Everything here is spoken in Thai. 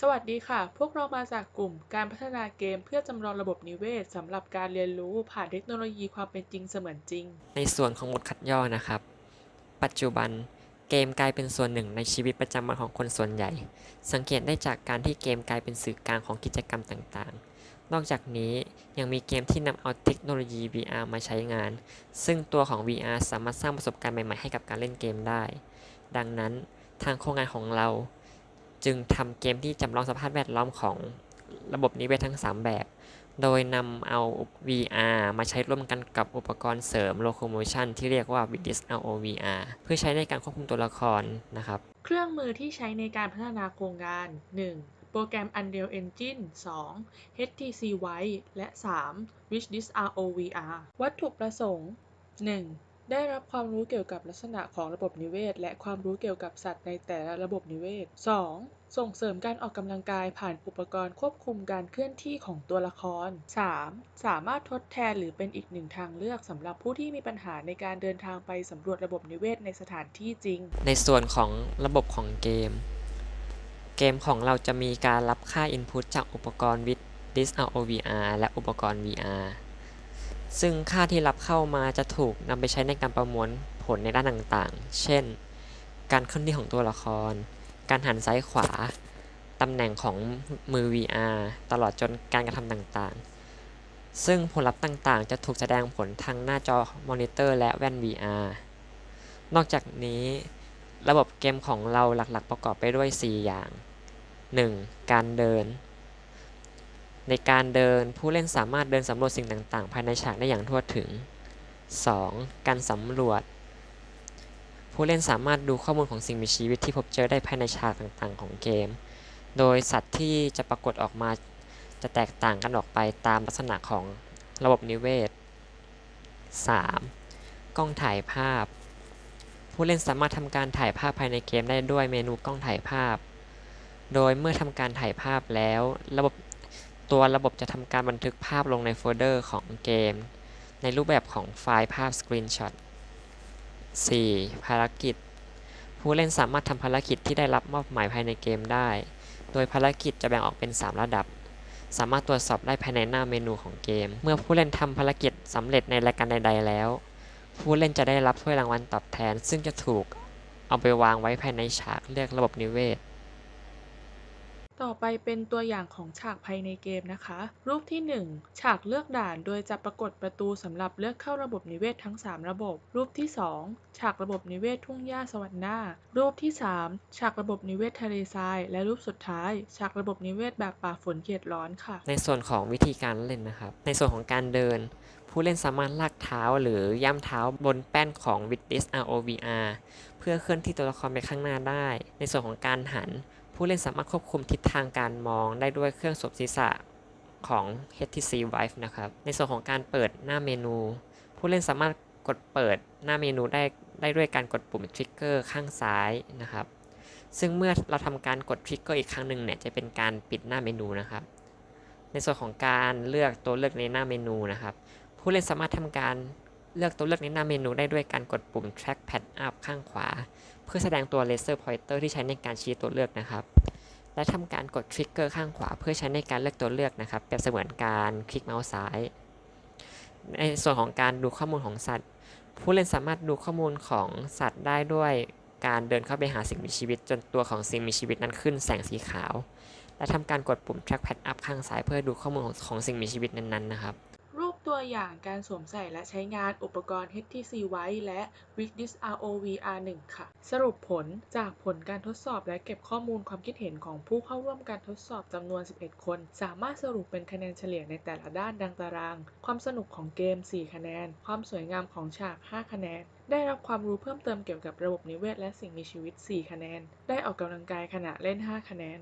สวัสดีค่ะ พวกเรามาจากกลุ่มการพัฒนาเกมเพื่อจำลองระบบนิเวศสำหรับการเรียนรู้ผ่านเทคโนโลยีความเป็นจริงเสมือนจริง ในส่วนของบทขัดย่อนะครับ ปัจจุบันเกมกลายเป็นส่วนหนึ่งในชีวิตประจำวันของคนส่วนใหญ่ สังเกตได้จากการที่เกมกลายเป็นสื่อกลางของกิจกรรมต่างๆ นอกจากนี้ยังมีเกมที่นำเอาเทคโนโลยี VR มาใช้งาน ซึ่งตัวของ VR สามารถสร้างประสบการณ์ใหม่ๆให้กับการเล่นเกมได้ ดังนั้นทางโครงงานของเรา จึงทำเกมที่จำลองสภาพแวดล้อมของระบบนิเวศทั้ง 3 แบบ โดยนำเอา VR มาใช้ร่วมกันกับอุปกรณ์เสริม Locomotion ที่เรียกว่า Vidis VR เพื่อใช้ในการควบคุมตัวละครนะครับ เครื่องมือที่ใช้ในการพัฒนาโครงงาน 1. โปรแกรม Unreal Engine 2. HTC Vive และ 3. WishDisk ROVR วัตถุประสงค์ 1. ได้รับความรู้เกี่ยวกับลักษณะของระบบนิเวศ และความรู้เกี่ยวกับสัตว์ในแต่ละระบบนิเวศ 2. ส่งเสริมการออกกำลังกายผ่านอุปกรณ์ควบคุมการเคลื่อนที่ของตัวละคร 3. สามารถทดแทนหรือเป็นอีกหนึ่งทางเลือกสำหรับผู้ที่มีปัญหาในการเดินทางไปสำรวจระบบนิเวศในสถานที่จริง ในส่วนของระบบของเกม เกมของเราจะมีการรับค่า Input จากอุปกรณ์ with Disk ROVR และอุปกรณ์ VR ซึ่งค่าที่รับเข้ามาจะถูกนำไปใช้ในการประมวลผลในด้านต่างๆ เช่น การเคลื่อนที่ของตัวละคร การหันซ้ายขวา ตำแหน่งของมือ VR ตลอดจนการกระทำต่างๆ ซึ่งผลลัพธ์ต่างๆ จะถูกแสดงผลทางหน้าจอมอนิเตอร์และแว่น VR นอกจากนี้ ระบบเกมของเราหลักๆ ประกอบไปด้วย 4 อย่าง 1. การเดิน ในการเดินผู้เล่นสามารถเดินสำรวจสิ่งต่าง ๆ ภายในฉากได้อย่างทั่วถึง 2. การสำรวจ ผู้เล่นสามารถดูข้อมูลของสิ่งมีชีวิตที่พบเจอได้ภายในฉากต่าง ๆ ของเกม โดยสัตว์ที่จะปรากฏออกมาจะแตกต่างกันออกไปตามลักษณะของระบบนิเวศ 3. กล้องถ่ายภาพ ผู้เล่นสามารถทำการถ่ายภาพภายในเกมได้ด้วยเมนูกล้องถ่ายภาพ โดยเมื่อทำการถ่ายภาพแล้วระบบ ตัวระบบจะทำการบันทึกภาพลงในโฟลเดอร์ของเกม ในรูปแบบของไฟล์ภาพสกรีนช็อต 4. ภารกิจ ผู้เล่นสามารถทำภารกิจที่ได้รับมอบหมายภายในเกมได้ โดยภารกิจจะแบ่งออกเป็น 3 ระดับ สามารถตรวจสอบได้ภายในหน้าเมนูของเกม เมื่อผู้เล่นทำภารกิจสำเร็จในรายการใด ๆ แล้ว ผู้เล่นจะได้รับถ้วยรางวัลตอบแทน ซึ่งจะถูกเอาไปวางไว้ภายในฉากเรียกระบบนิเวศ ต่อไปเป็นตัวอย่างของฉากภายในเกมนะคะ รูปที่ 1 ฉากเลือกด่านโดยจะปรากฏประตูสำหรับเลือกเข้าระบบนิเวศทั้ง 3 ระบบ รูปที่ 2 ฉากระบบนิเวศทุ่งหญ้าสวรรค์หน้า รูปที่ 3 ฉากระบบนิเวศทะเลทราย และรูปสุดท้าย ฉากระบบนิเวศแบบป่าฝนเขตร้อนค่ะ ในส่วนของวิธีการเล่นนะครับ ในส่วนของการเดิน ผู้เล่นสามารถลากเท้าหรือย่ำเท้าบนแป้นของ w i t h ROVR เพื่อเคลื่อนที่ตัวละครไปข้างหน้าได้ ในส่วนของการหัน ผู้เล่นสามารถควบคุมทิศทางการมองได้ด้วยเครื่องสวมศีรษะของ HTC Vive นะครับ ในส่วนของการเปิดหน้าเมนู ผู้เล่นสามารถกดเปิดหน้าเมนูได้ได้ด้วยการกดปุ่มทริกเกอร์ข้างซ้ายนะครับ ซึ่งเมื่อเราทำการกดทริกเกอร์อีกครั้งหนึ่งเนี่ยจะเป็นการปิดหน้าเมนูนะครับ ในส่วนของการเลือกตัวเลือกในหน้าเมนูนะครับ ผู้เล่นสามารถทำการเลือกตัวเลือกในหน้าเมนูได้ด้วยการกดปุ่ม trackpad up ข้างขวา เพื่อแสดงตัว laser pointer ที่ใช้ในการชี้ตัวเลือกนะครับ และทำการกด trigger ข้างขวาเพื่อใช้ในการเลือกตัวเลือกนะครับเปรียบเสมือนการคลิกเมาส์ซ้าย ในส่วนของการดูข้อมูลของสัตว์ ผู้เล่นสามารถดูข้อมูลของสัตว์ได้ด้วยการเดินเข้าไปหาสิ่งมีชีวิต จนตัวของสิ่งมีชีวิตนั้นขึ้นแสงสีขาว และทำการกดปุ่ม trackpad up ข้างซ้ายเพื่อดูข้อมูลของของสิ่งมีชีวิตนั้นๆนะครับ ตัวอย่างการสวมใส่และใช้งานอุปกรณ์ HTC Vive และ WishDisk ROVR 1 ค่ะ สรุปผลจากผลการทดสอบและเก็บข้อมูลความคิดเห็นของผู้เข้าร่วมการทดสอบจำนวน 11 คน สามารถสรุปเป็นคะแนนเฉลี่ยในแต่ละด้านดังตาราง ความสนุกของเกม 4 คะแนน ความสวยงามของฉาก 5 คะแนน ได้รับความรู้เพิ่มเติมเกี่ยวกับระบบนิเวศและสิ่งมีชีวิต 4 คะแนน ได้ออกกำลังกายขณะเล่น 5 คะแนน